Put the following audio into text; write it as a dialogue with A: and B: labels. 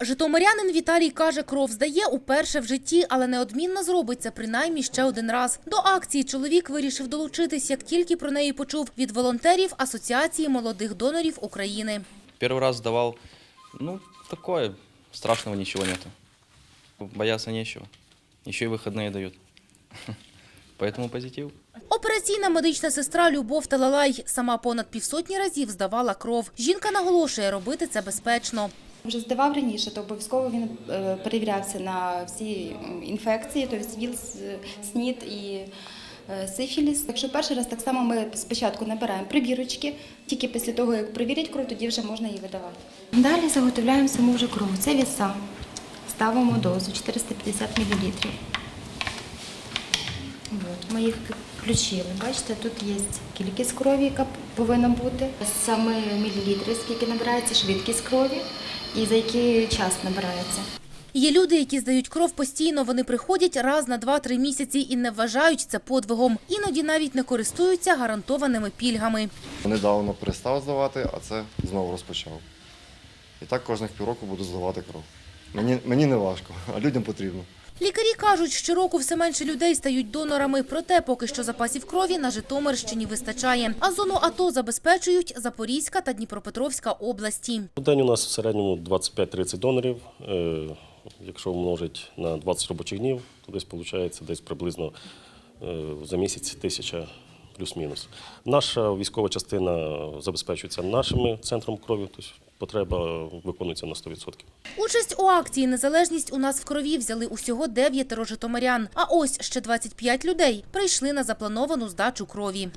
A: Житомирянин Віталій каже, кров здає уперше в житті, але неодмінно зробить це принаймні ще один раз. До акції чоловік вирішив долучитись, як тільки про неї почув від волонтерів Асоціації молодих донорів України.
B: Первый раз сдавал, ну, такое, страшного ничего нету. Бояться нечего. Еще и выходные дают. Поэтому позитив.
A: Операційна медична сестра Любов Талалай сама понад півсотні разів здавала кров. Жінка наголошує, робити це безпечно.
C: Вже здавав раніше, то обов'язково він е, перевірявся на всі інфекції, тобто ВІЛ, СНІД і е, сифіліс. Якщо перший раз так само ми спочатку набираємо прибірочки, тільки після того, як перевірять кров, тоді вже можна її видавати. Далі заготовляємо саму вже кров. Це віса. Ставимо дозу 450 мл. От, ми їх включили. Бачите, тут є кількість крові, яка повинна бути. Саме мілілітри, скільки набирається, швидкість крові і за який час набирається.
A: Є люди, які здають кров постійно. Вони приходять раз на 2-3 місяці і не вважають це подвигом. Іноді навіть не користуються гарантованими пільгами.
D: Недавно перестав здавати, а це знову розпочав. І так кожних півроку буду здавати кров. Мені, мені не важко, а людям потрібно.
A: Лікарі кажуть, щороку все менше людей стають донорами. Проте поки що запасів крові на Житомирщині вистачає. А зону АТО забезпечують Запорізька та Дніпропетровська області.
E: У день у нас в середньому 25-30 донорів. Е, Якщо умножить на 20 робочих днів, то десь виходить десь приблизно е, за місяць тисяча плюс-мінус. Наша військова частина забезпечується нашим центром крові, тобто потреба виконується на 100%.
A: Участь у акції Незалежність у нас в крові взяли усього дев'ятеро житомирян. А ось ще 25 людей прийшли на заплановану здачу крові.